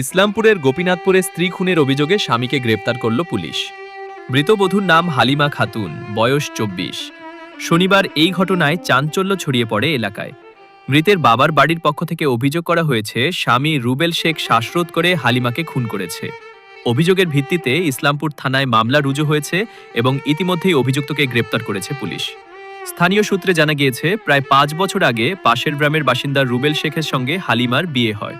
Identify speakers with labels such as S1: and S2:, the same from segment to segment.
S1: ইসলামপুরের গোপীনাথপুরে স্ত্রী খুনের অভিযোগে স্বামীকে গ্রেপ্তার করল পুলিশ। মৃতবধূর নাম হালিমা খাতুন, বয়স চব্বিশ। শনিবার এই ঘটনায় চাঞ্চল্য ছড়িয়ে পড়ে এলাকায়। মৃতের বাবার বাড়ির পক্ষ থেকে অভিযোগ করা হয়েছে, স্বামী রুবেল শেখ শ্বাসরোধ করে হালিমাকে খুন করেছে। অভিযোগের ভিত্তিতে ইসলামপুর থানায় মামলা রুজু হয়েছে এবং ইতিমধ্যেই অভিযুক্তকে গ্রেপ্তার করেছে পুলিশ। স্থানীয় সূত্রে জানা গিয়েছে, প্রায় পাঁচ বছর আগে পাশের গ্রামের বাসিন্দা রুবেল শেখের সঙ্গে হালিমার বিয়ে হয়।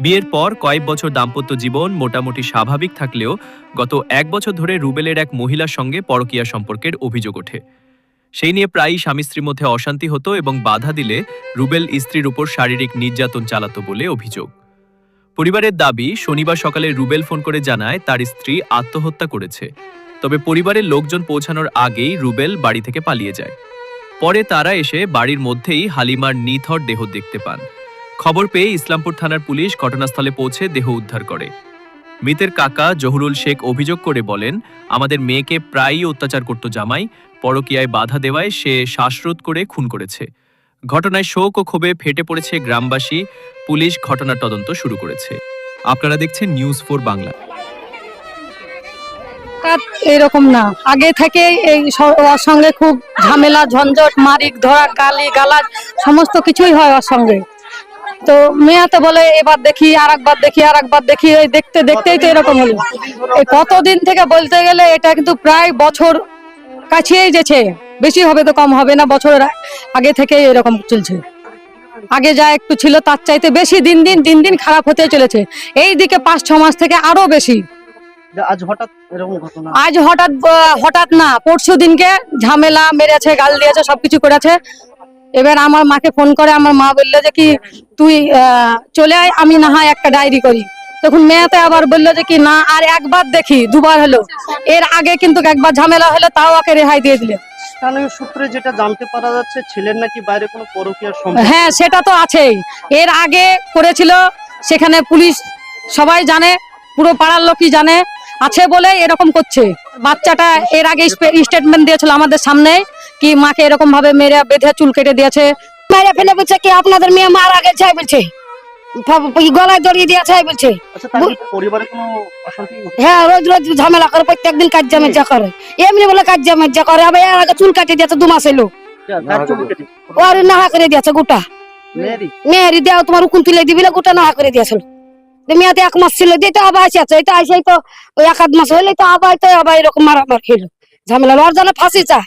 S1: বিয়ের পর কয়েক বছর দাম্পত্য জীবন মোটামুটি স্বাভাবিক থাকলেও গত এক বছর ধরে রুবেলের এক মহিলার সঙ্গে পরকীয়া সম্পর্কের অভিযোগ ওঠে। সেই নিয়ে প্রায়ই স্বামী স্ত্রীর মধ্যে অশান্তি হতো এবং বাধা দিলে রুবেল স্ত্রীর উপর শারীরিক নির্যাতন চালাতো বলে অভিযোগ। পরিবারের দাবি, শনিবার সকালে রুবেল ফোন করে জানায় তার স্ত্রী আত্মহত্যা করেছে। তবে পরিবারের লোকজন পৌঁছানোর আগেই রুবেল বাড়ি থেকে পালিয়ে যায়। পরে তারা এসে বাড়ির মধ্যেই হালিমার নিথর দেহ দেখতে পান। খবর পেয়ে ইসলামপুর থানার পুলিশ ঘটনাস্থলে পৌঁছে দেহ উদ্ধার করে। মৃতের কাকা জহুরুল শেখ অভিযোগ করে বলেন, আমাদের মেয়েকে প্রায়ই অত্যাচার করত জামাই, পরকীয়ায় বাধা দেওয়ায় সে শ্বাসরোধ করে খুন করেছে। ঘটনায় শোক ও ক্ষোভে ফেটে পড়েছে গ্রামবাসী, পুলিশ ঘটনার তদন্ত শুরু করেছে। আপনারা দেখছেন নিউজ ফোর বাংলা।
S2: এরকম না। আগে থেকে এই ওর সঙ্গে খুব ঝামেলা, ঝঞ্ঝট মারিক ধরা, গালি, গালাজ, সমস্ত কিছুই হয় ওর সঙ্গে। তো মেয়ে তো বলে এবার দেখি আর একবার দেখি আর একবার দেখি এই দেখতে দেখতেই তো এরকম হলো। এই কতদিন থেকে বলতে গেলে এটা কিন্তু প্রায় বছর কাছেই যেছে বেশি হবে তো কম হবে না বছরের আগে থেকে এরকম চলছে। আগে যা একটু ছিল তার চাইতে বেশি দিন দিন দিন দিন খারাপ হতে চলেছে। এই দিকে পাঁচ ছ মাস থেকে আরও বেশি।
S3: আজ হঠাৎ
S2: আজ হঠাৎ হঠাৎ না পরশু দিনকে ঝামেলা মেরেছে গাল দিয়েছে সবকিছু করেছে। এবার আমার মাকে ফোন করে আমার মা বলল যে কি তুই চলে আয় আমি না হয় একটা ডায়েরি করি। তখন মেয়েতে আবার বলল যে কি না আর একবার দেখি দুবার হলো। এর আগে কিন্তু একবার ঝামেলা হলো তাও ওকে রেহাই দিয়ে দিলে।
S3: স্থানীয় সূত্রে যেটা জানতে পারা যাচ্ছে ছেলের নাকি বাইরে কোনো পরকীয়ার সম্পর্ক।
S2: হ্যাঁ সেটা তো আছেই। এর আগে করেছিল সেখানে পুলিশ সবাই জানে পুরো পাড়ার লোকই জানে। আছে বলে এরকম করছে। বাচ্চাটা এর আগে স্টেটমেন্ট দিয়েছিল আমাদের সামনে কি মাকে এরকম ভাবে মেরে বেঁধে চুল কেটে দিয়েছে।
S4: মেরে ফেলে বলছে কি আপনাদের মেয়ে মারা গেছে বলছে। গলায় দড়িয়ে দিয়েছে বলছে।
S3: আচ্ছা তার কি পরিবারে কোনো অশান্তি
S4: হ্যাঁ রোজ রোজ ঝামেলা করে প্রত্যেকদিন কাজ করে। এমনি বলে কাজ করে আবার এর আগে চুল কাটিয়ে দিয়েছে দু মাস এলো ওর নাহা করে দিয়েছে গোটা। মেয়েরি দেও তোমার উকুন তুলে দিবিলে গোটা নাহা করে দিয়েছিল মেয়েতে এক মাস ছিল দিয়ে তো আবার আসে আছে এটা আইসাই তো ওই এক আধ মাস হইলে তো আবার তো আবার এরকম মারামার খেলো ঝামেলা ওর জন্য ফাঁসি চায়।